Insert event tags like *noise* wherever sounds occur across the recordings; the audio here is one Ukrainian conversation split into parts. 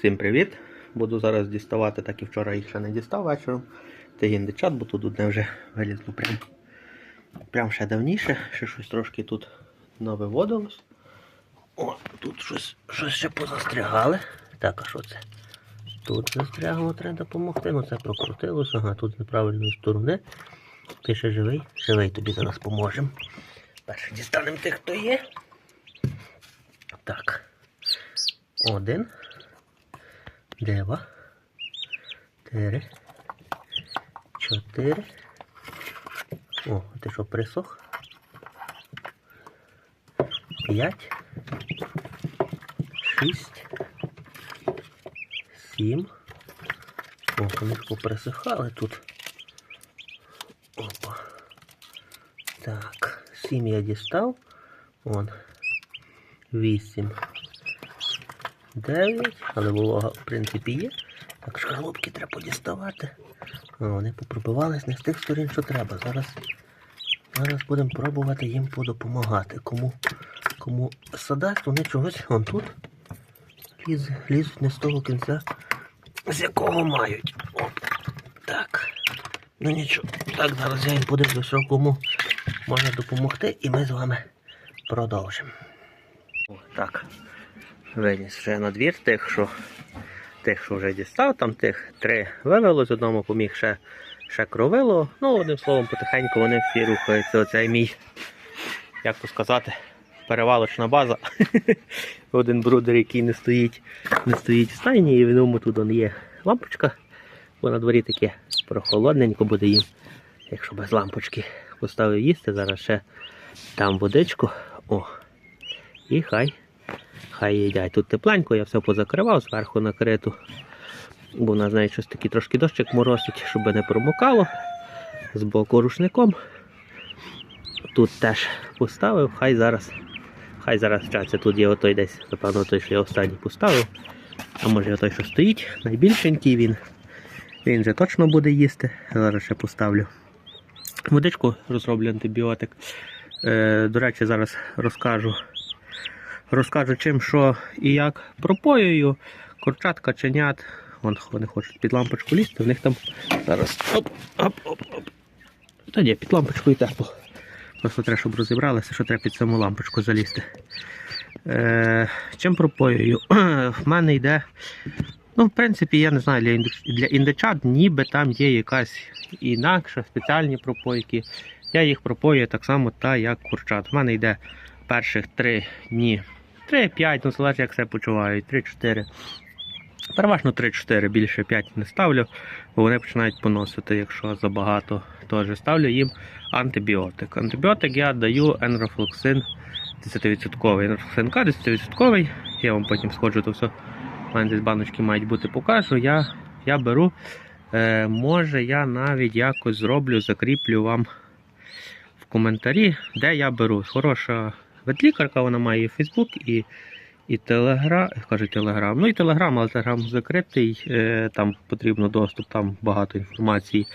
Всім привіт! Буду зараз діставати, так і вчора їх ще не дістав вечором. Це гіндичат, бо тут одне вже вилізло прям, прям ще давніше, ще щось трошки тут навиводилось. О, тут щось, щось ще позастрягали. Так, а що це? Тут застрягло, треба допомогти. Ну це прокрутилося, ага, тут з неправильної сторони. Ти ще живий? Живий, тобі зараз поможемо. Перше дістанемо тих, хто є. Так. Один. Два. Три. Чотири. О, ти що присох? П'ять. Шість. Сім. О, вони ж поприсихали тут. Опа. Так, сім я дістав. Вон. Вісім. 9, але волога в принципі є. Так шкарлупки треба подіставати. О, вони попробивались не з тих сторін, що треба. Зараз зараз будемо пробувати їм подопомагати. Кому кому садать, вони чогось вон тут ліз, лізуть не з того кінця, з якого мають. Оп. Так. Ну нічого. Так, зараз я їм подивлюся, кому можна допомогти, і ми з вами продовжимо. О, Так. Виніс вже на двір тих, що тих, що вже дістав, там тих три вивело, з одному поміг ще, ще кровило. Ну, одним словом, потихеньку вони всі рухаються. Оцей мій, як то сказати, перевалочна база. *laughs* Один брудер, який не стоїть, не стоїть в стайні, і в ньому тут он є лампочка. Бо на дворі таке прохолодненько буде їм. Якщо без лампочки поставив їсти, зараз ще там водичку. О. І хай Хай їдять. Тут тепленько, я все позакривав, зверху накриту. Бо в нас щось такий трошки дощик моросить, щоб не промокало. З боку рушником. Тут теж поставив, хай зараз хай зараз вчаться. Тут є отой десь, напевно, той, що я останній поставив. А може той, що стоїть, найбільшенький він. Він же точно буде їсти. Зараз ще поставлю. Водичку розроблю антибіотик. Е, до речі, зараз розкажу розкажу чим, що і як пропоюю. Курчат, каченят. Вон вони хочуть під лампочку лізти, в них там зараз оп, оп, оп, оп. Та ні, під лампочкою тепло. Просто треба, щоб розібралися, що треба під саму лампочку залізти. Е, Чим пропоюю? *clears throat* В мене йде. Ну, в принципі, я не знаю, для для індичат ніби там є якась інакша, спеціальні пропойки. Я їх пропоюю так само, та як курчат. В мене йде перших три дні 3-5, ну залежить як себе почувають, 3-4. Переважно 3-4, більше 5 не ставлю, бо вони починають поносити, якщо забагато теж ставлю їм антибіотик. Антибіотик я даю енрофлоксин 10%. Енрофлоксин К 10%. Я вам потім сходжу, то все. У мене десь баночки мають бути, покажу. Я я беру, е, може я навіть якось зроблю, закріплю вам в коментарі, де я беру. Хороша ветлікарка, вона має і Фейсбук, і і Телеграм, кажуть Телеграм. Ну і Телеграм, але Телеграм закритий, е, там потрібно доступ, там багато інформації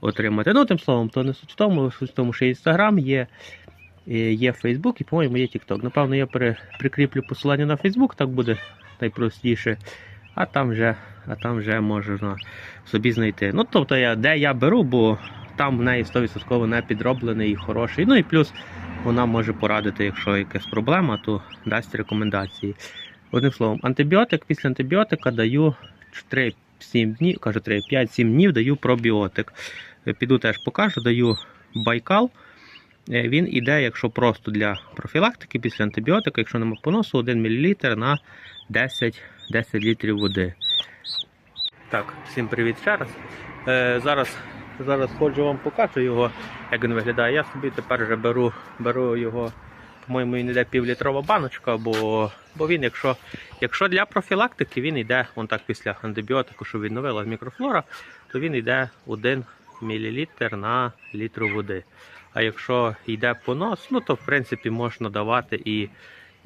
отримати. Ну, тим словом, то не суть в тому, суть в тому, що Інстаграм є. е, Є Фейсбук і, по-моєму, є TikTok. Напевно, я при, прикріплю посилання на Фейсбук, так буде найпростіше. А там вже а там вже можна собі знайти. Ну, тобто, я, де я беру, бо там в неї 100% не підроблений і хороший. Ну і плюс вона може порадити, якщо якась проблема, то дасть рекомендації. Одним словом, антибіотик після антибіотика даю 3-7 днів, кажу 3-5-7 днів даю пробіотик. Піду теж покажу, даю байкал. Е, Він іде, якщо просто для профілактики після антибіотика, якщо нема поносу, 1 мл на 10 10 літрів води. Так, всім привіт ще раз. Е, зараз Зараз ходжу вам покажу його, як він виглядає. Я собі тепер вже беру беру його, по-моєму, він йде півлітрова баночка, бо бо він, якщо якщо для профілактики, він йде вон так після антибіотику, що відновила мікрофлора, то він йде 1 мл на літру води. А якщо йде понос, ну то в принципі можна давати і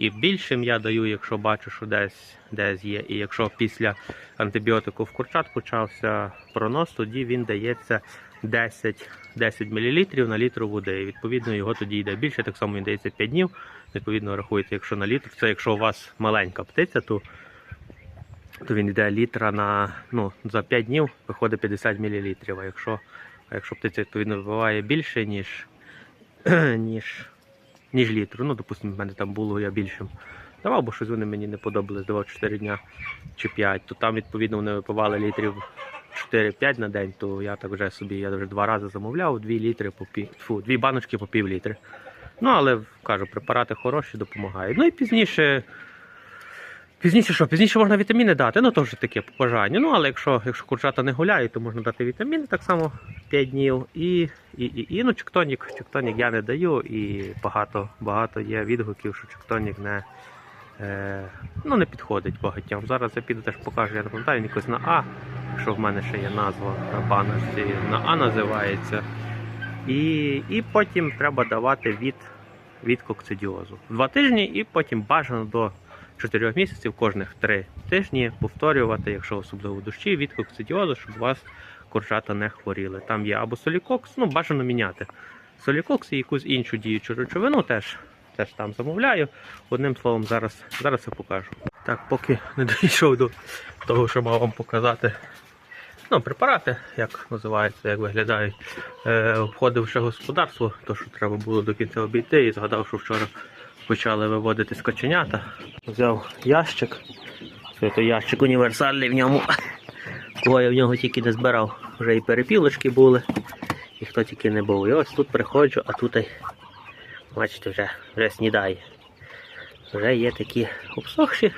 і більшим я даю, якщо бачу, що десь десь є. І якщо після антибіотику в курчат почався пронос, тоді він дається 10 10 мл на літр води. І відповідно його тоді йде більше, так само він дається 5 днів. Відповідно, рахуєте, якщо на літр, це якщо у вас маленька птиця, то то він йде літра на ну, за 5 днів виходить 50 мл. А якщо, якщо птиця відповідно вибиває більше, ніж, *clears throat* ніж, ніж літру, ну, допустимо, в мене там було я більшим. Давав, бо щось вони мені не подобалось, давав 4 дня чи 5, то там відповідно вони випивали літрів 4-5 на день, то я так вже собі, я вже два рази замовляв, 2 літри по пів, фу, 2 баночки по пів літри. Ну, але кажу, препарати хороші, допомагають. Ну і пізніше. Пізніше що? Пізніше можна вітаміни дати, ну то вже таке по бажанню. Ну, але якщо, якщо курчата не гуляють, то можна дати вітаміни так само 5 днів. І, і, і, і ну, чектонік, чектонік я не даю, і багато, багато є відгуків, що чектонік не, е, ну, не підходить багатьом. Зараз я піду теж покажу, я не пам'ятаю, якось на А, якщо в мене ще є назва на баночці, на А називається. І, і потім треба давати від, від кокцидіозу. Два тижні і потім бажано до 4 місяців кожних 3 тижні повторювати, якщо особливо дощі, від кокцидіозу, щоб у вас курчата не хворіли. Там є або солікокс, ну бажано міняти. Солікокс і якусь іншу діючу речовину теж, теж там замовляю. Одним словом, зараз, зараз я покажу. Так, поки не *laughs* дійшов до того, що мав вам показати. Ну, препарати, як називаються, як виглядають. Е, обходив ще господарство, то що треба було до кінця обійти, і згадав, що вчора почали виводити скоченята. Взяв ящик. Це ящик універсальний в ньому. Кого я в нього тільки не збирав. Вже і перепілочки були, і хто тільки не був. І ось тут приходжу, а тут, бачите, вже, вже снідає. Вже є такі обсохші,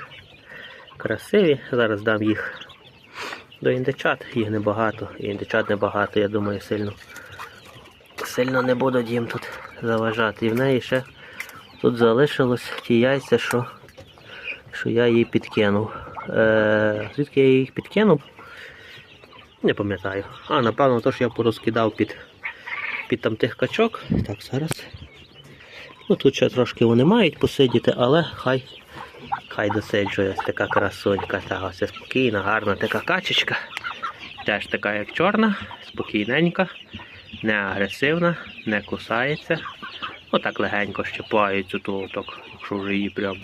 красиві. Зараз дам їх до індичат. Їх небагато. І індичат небагато, я думаю, сильно. Сильно не будуть їм тут заважати. І в неї ще Тут залишилось ті яйця, що, що я їй підкинув. Е, звідки я їх підкинув? Не пам'ятаю. А, напевно, то, що я порозкидав під, під там тих качок. Так, зараз. Ну тут ще трошки вони мають посидіти, але хай хай досиджує така красунька. Та ось спокійна, гарна така качечка. Теж така, як чорна, спокійненька, не агресивна, не кусається. Отак легенько щепається то, так, якщо вже її прям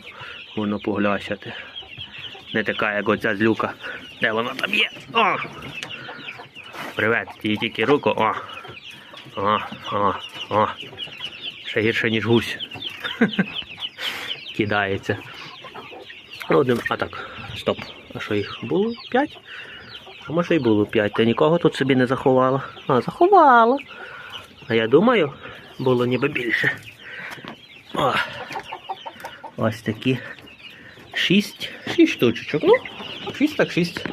можна поглясяти. Не така, як оця злюка. Де вона там є? О! Привет, їй тільки руку. О! О, о, о. Ще гірше, ніж гусь. *laughs* Кидається. Одним. А так, стоп. А що їх було? П'ять? А може й було п'ять. Та нікого тут собі не заховала. А, заховала. А я думаю, було ніби більше. О, ось такі шість. Шість штучок. Ну, шість так шість.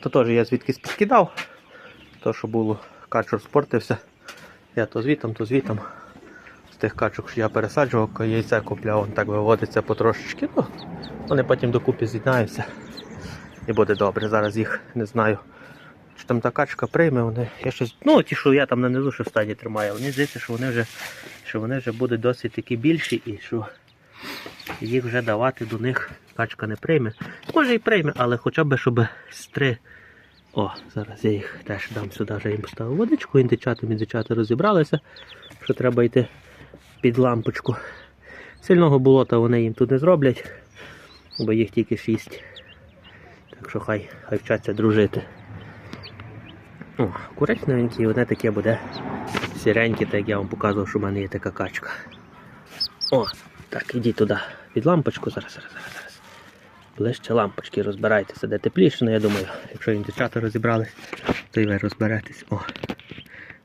То теж я звідкись підкидав. То, що було, качур спортився. Я то звітом, то звітом. З тих качок, що я пересаджував, яйце купляв, он так виводиться потрошечки. Ну, вони потім докупі з'єднаються. І буде добре. Зараз їх не знаю. Чи там та качка прийме, вони. Я щось. Ну, ті, що я там нанизу, що в стаді тримаю, мені здається, що вони вже що вони вже будуть досить такі більші і що їх вже давати до них качка не прийме. Може і прийме, але хоча б щоб з три. О, зараз я їх теж дам сюди, вже їм поставив водичку, індичати, міндичати розібралися, що треба йти під лампочку. Сильного болота вони їм тут не зроблять, бо їх тільки шість. Так що хай, хай вчаться дружити. О, коричневенький, одне таке буде сіреньке, так як я вам показував, що в мене є така качка. О, так, ідіть туди під лампочку. Зараз, зараз, зараз, зараз. Ближче лампочки розбирайтеся, де тепліше, ну я думаю, якщо індичата розібрались, то і ви розберетесь. О,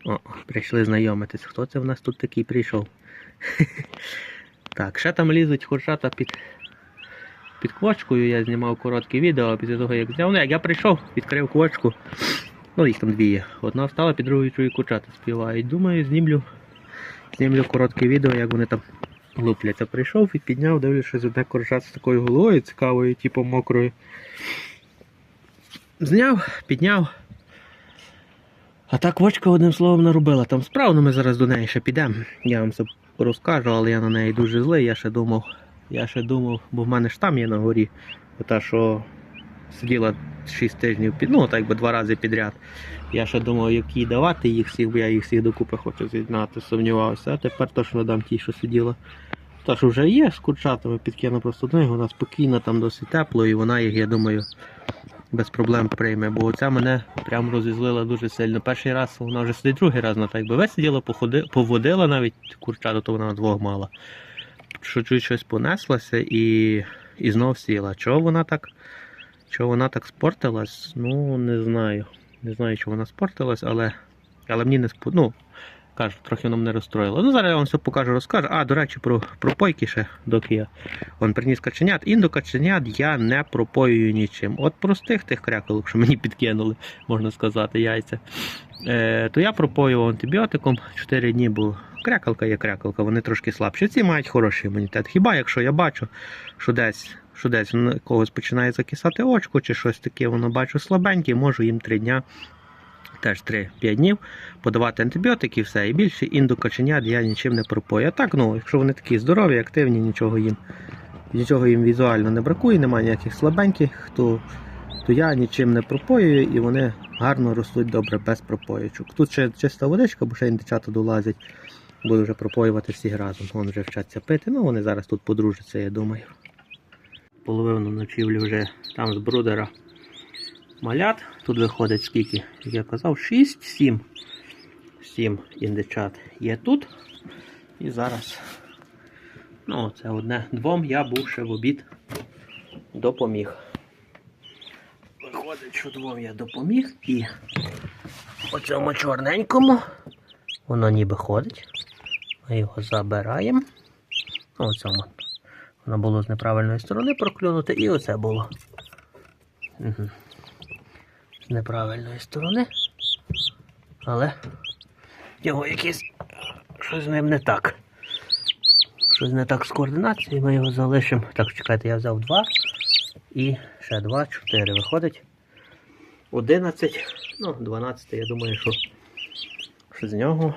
о, прийшли знайомитись. Хто це в нас тут такий прийшов? *laughs* Так, ще там лізуть курчата під, під квочкою. Я знімав коротке відео, після того як зняв. Ну, як я прийшов, відкрив квочку. Ну, їх там дві є. Одна встала, під другою чую курчата співають. Думаю, знімлю, знімлю коротке відео, як вони там лупляться. Прийшов і підняв, дивлюсь, що одне курчат з такою головою цікавою, типу мокрою. Зняв, підняв. А та квочка одним словом наробила. Там справно ми зараз до неї ще підемо. Я вам це розкажу, але я на неї дуже злий. Я ще думав, я ще думав, бо в мене ж там є на горі. Та що сиділа 6 тижнів ну так би два рази підряд. Я ще думав, як їй давати їх всіх, бо я їх всіх докупи хочу з'єднати, сумнівався. А тепер точно дам ті, що сиділа Та ж вже є з курчатами підкину просто одну, вона спокійна, там досить тепло, і вона їх, я думаю, без проблем прийме. Бо оця мене прям розізлила дуже сильно. Перший раз вона вже сидить другий раз, вона так би висиділа, поводила навіть курчата, то вона двох мала. Що чуть щось понеслася і, і знов сіла. Чого вона так? Чого вона так спортилась? Ну, не знаю. Не знаю, чого вона спортилась, але, але мені не спо... Ну, кажу, трохи воно мене розстроїло. Ну, зараз я вам все покажу, розкажу. А, до речі, про, про пойки ще, доки я он приніс каченят. Індо каченят я не пропоюю нічим. От простих тих кряколок, що мені підкинули, можна сказати, яйця. Е, то я пропоював антибіотиком 4 дні, бо крякалка є крякалка, вони трошки слабші. Ці мають хороший імунітет. Хіба якщо я бачу, що десь, що десь в когось починає закисати очко чи щось таке, воно бачу слабеньке, можу їм 3 дня. Теж 3-5 днів подавати антибіотики все. І більше індокаченят я нічим не пропою. А так, ну, якщо вони такі здорові, активні, нічого їм, нічого їм візуально не бракує, немає ніяких слабеньких, то, то я нічим не пропоюю і вони гарно ростуть добре без пропоючок. Тут ще чиста водичка, бо ще індичата долазять. Буду вже пропоювати всіх разом. Вони вже вчаться пити. Ну вони зараз тут подружаться, я думаю. Половину ночівлі вже там з брудера малят. Тут виходить скільки, як я казав, 6, 7. 7 індичат є тут. І зараз. Ну, це одне. Двом я був ще в обід допоміг. Виходить, що двом я допоміг і оцьому чорненькому воно ніби ходить. Ми його забираємо. Ну, Оцьому. Воно було з неправильної сторони проклюнуте, і оце було. Угу. З неправильної сторони. Але його якесь щось з ним не так. Щось не так з координацією, ми його залишимо. Так, чекайте, я взяв два і ще два, чотири. Виходить 11, ну, 12, я думаю, що, що з нього.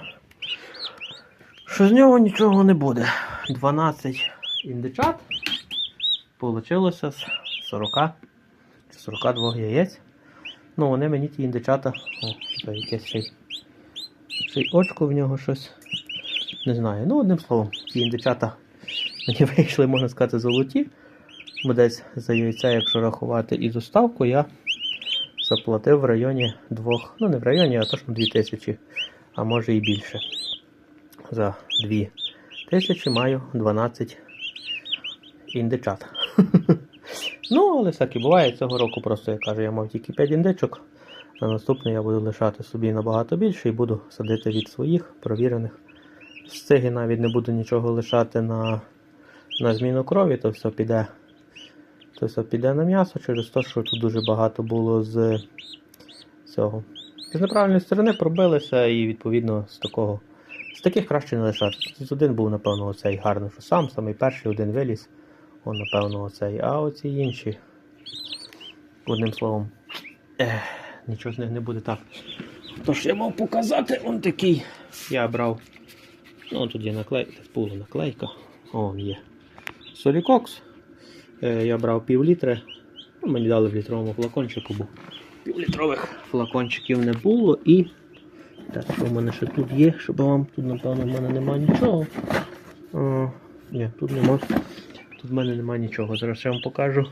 Що з нього нічого не буде. 12 індичат получилося з 40 чи 42 яєць. Ну, вони мені ті індичата. О, якесь ще ще й очко в нього щось. Не знаю. Ну, одним словом, ті індичата *laughs* мені вийшли, можна сказати, золоті. Бо десь за яйця, якщо рахувати і доставку, я заплатив в районі двох, ну не в районі, а точно 2 тисячі, а може і більше. За 2 тисячі маю 12 індичат. *laughs* ну, але всяке буває. Цього року просто я кажу, я мав тільки 5 індичок. На наступний я буду лишати собі набагато більше і буду садити від своїх провірених. З циги навіть не буду нічого лишати на, на зміну крові, то все піде. То все піде на м'ясо через те, що тут дуже багато було з цього. З неправильної сторони пробилися і відповідно з такого. З таких краще не лишати. Тут один був, напевно, оцей гарний, що сам, самий перший один виліз. Он, напевно, оцей. А оці інші. Одним словом. Ех, нічого з них не буде так. Тож я мав показати, он такий. Я брав. Ну, тут є наклейка, була наклейка. О, є. Солікокс. Е, я брав пів літри. Ну, мені дали в літровому флакончику, бо півлітрових флакончиків не було. І так, що в мене ще тут є, щоб вам тут, напевно, в мене немає нічого. О, ні, тут нема. Тут в мене немає нічого. Зараз я вам покажу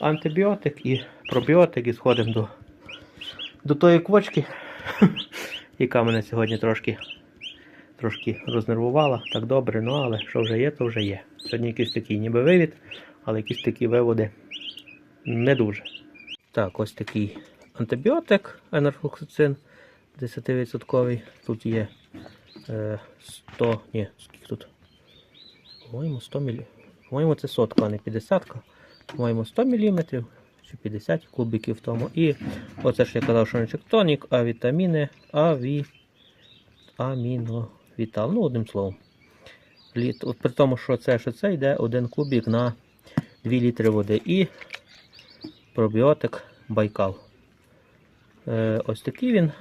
антибіотик і пробіотик і сходимо до, до тої квочки, *laughs* яка мене сьогодні трошки трошки рознервувала. Так добре, ну але що вже є, то вже є. Сьогодні якийсь такий ніби вивід, але якісь такі виводи не дуже. Так, ось такий антибіотик енерфлоксацин 10%. Тут є е, 100, ні, скільки тут? По-моєму, 100 мл. По-моєму, це сотка, а не 50. По-моєму, 100 мм чи 50 кубиків тому. І оце ж я казав, що не чектонік, а вітаміни, аві... аміновітал. Ну, одним словом. Літ... При тому, що це, що це йде один кубик на 2 літри води. І пробіотик Байкал. Е, ось такий він.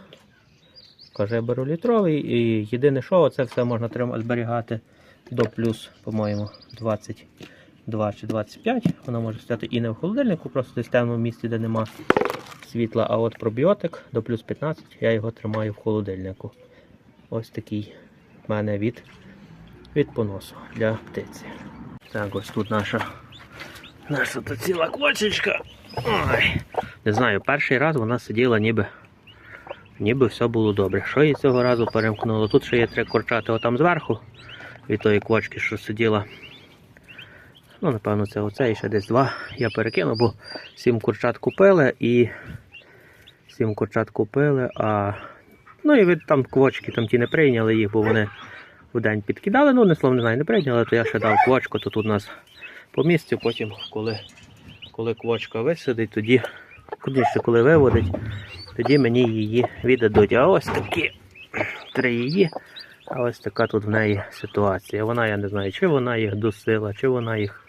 Каже, беру літровий. І єдине, що це все можна зберігати до плюс, по-моєму, 22 чи 25. Воно може стояти і не в холодильнику, просто десь в темному місці, де нема світла. А от пробіотик до плюс 15 я його тримаю в холодильнику. Ось такий в мене від від поносу для птиці. Так, ось тут наша, наша та ціла квочечка. Ой. Не знаю, перший раз вона сиділа ніби, ніби все було добре. Що її цього разу перемкнуло? Тут ще є три курчати отам зверху від тої квочки, що сиділа. Ну, напевно, це оце і ще десь два. Я перекину, бо сім курчат купили і сім курчат купили, а ну і від там квочки там ті не прийняли їх, бо вони в день підкидали. Ну, не словом не знаю, не прийняли, то я ще дав квочку, то тут у нас по місцю, потім, коли, коли квочка висадить, тоді, ще коли виводить, тоді мені її віддадуть. А ось такі три її. А ось така тут в неї ситуація. Вона, я не знаю, чи вона їх дусила, чи вона їх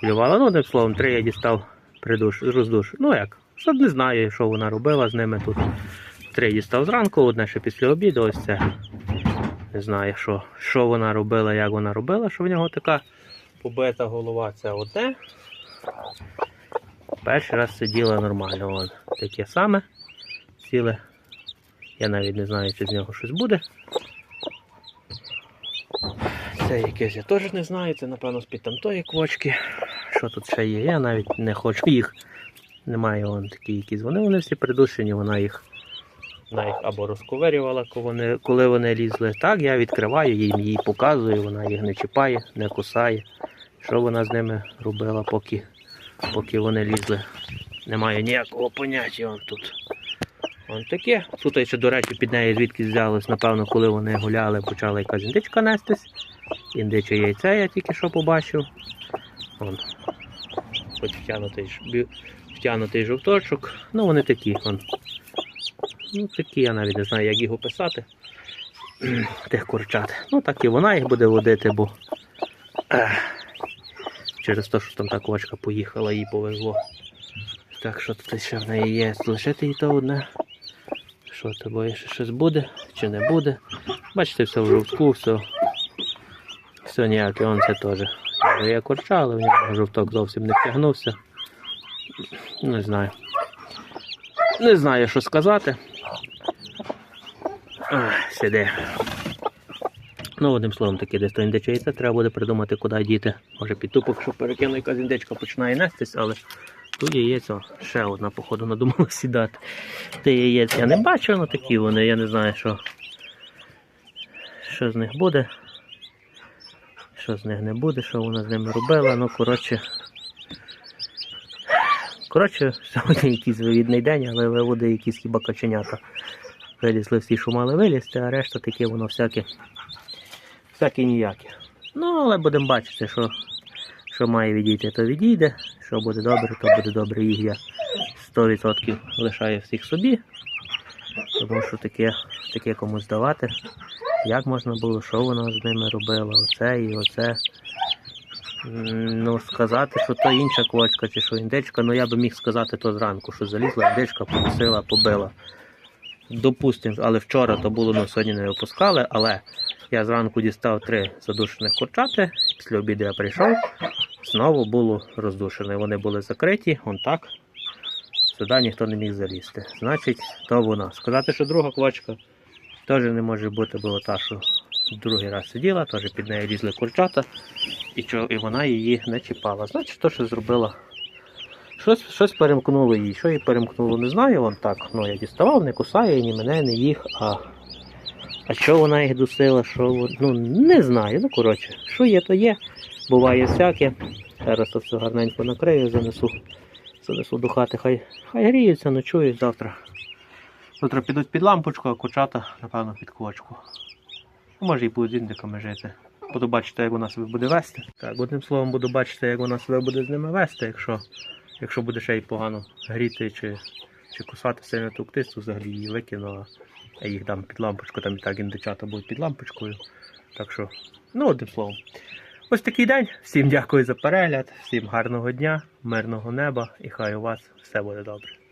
клювала. Ну, одним словом, три я дістав придуш, роздуш. Ну як? Що не знаю, що вона робила з ними тут. Три дістав зранку, одне ще після обіду. Ось це. Не знаю, що, що вона робила, як вона робила, що в нього така побита голова. Це одне. Перший раз сиділа нормально. Вон. Таке саме. Ціле. Я навіть не знаю, чи з нього щось буде. Це якесь я теж не знаю, це напевно з-під там тої квочки. Що тут ще є? Я навіть не хочу їх. Немає вон такі якісь. Вони вони всі придушені, вона їх, вона їх або розковирювала, коли вони, коли вони лізли. Так, я відкриваю, їм їй показую, вона їх не чіпає, не кусає. Що вона з ними робила, поки, поки вони лізли. Немає ніякого поняття вон тут. Вон таке. Тут ще, до речі, під нею звідки взялось, напевно, коли вони гуляли, почала якась індичка нестись. Індиче яйце я тільки що побачив. Вон. Хоч втягнутий, втягнутий жовточок. Ну вони такі. Вон. Ну такі, я навіть не знаю, як їх описати. *clears throat* Тих курчат. Ну так і вона їх буде водити, бо через те, що там та квочка поїхала, їй повезло. Так що тут ще в неї є. Лишити їй то одне. Що ти боїшся, щось буде чи не буде? Бачите, все в жовтку, все. Все ніяке, он це теж. Я курча, але в нього жовток зовсім не втягнувся. Не знаю. Не знаю, що сказати. Ах, сиди. Ну, одним словом, таке десь то яйце треба буде придумати, куди діти. Може під тупок, щоб перекину, якась індичка починає нестись, але тут яєць, о, ще одна, походу, надумала сідати. Ти яєць я не бачу, ну такі вони, я не знаю, що, що з них буде. Що з них не буде, що вона з ними робила, ну коротше. Коротше, сьогодні якийсь вивідний день, але виводи якісь хіба каченята. Вилізли всі, що мали вилізти, а решта таке воно всяке, всяке ніяке. Ну, але будемо бачити, що, що має відійти, то відійде. Що буде добре, то буде добре. Їх я 100% лишаю всіх собі. Тому що таке, таке комусь давати. Як можна було, що вона з ними робила, оце і оце. Ну, сказати, що то інша квочка чи що індичка, ну я би міг сказати то зранку, що залізла індичка, покусила, побила. Допустимо, але вчора то було, ну сьогодні не випускали, але я зранку дістав три задушених курчати, після обіду я прийшов, знову було роздушене. Вони були закриті, он так. Сюди ніхто не міг залізти. Значить, то вона. Сказати, що друга квочка теж не може бути, бо та, що другий раз сиділа, теж під нею різли курчата, і, чо- і вона її не чіпала. Значить, то, що зробила. Щось, щось перемкнуло їй. Що їй перемкнуло, не знаю. Вон так. Ну, я діставав, не кусає ні мене, ні їх. А, а що вона їх дусила, що ну не знаю. Ну, коротше, що є, то є. Буває всяке. Зараз то все гарненько накрию, занесу. Занесу до хати, хай, хай гріються, ночують завтра. Завтра підуть під лампочку, а курчата, напевно, під квочку. Ну, Може і будуть індиками жити. Буду бачити, як вона себе буде вести. Так, одним словом, буду бачити, як вона себе буде з ними вести, якщо, якщо буде ще й погано гріти чи, чи кусати сильно ту птицю, взагалі її викину, а їх дам під лампочку, там і так індичата будуть під лампочкою. Так що, ну, одним словом. Ось такий день. Всім дякую за перегляд, всім гарного дня, мирного неба і хай у вас все буде добре.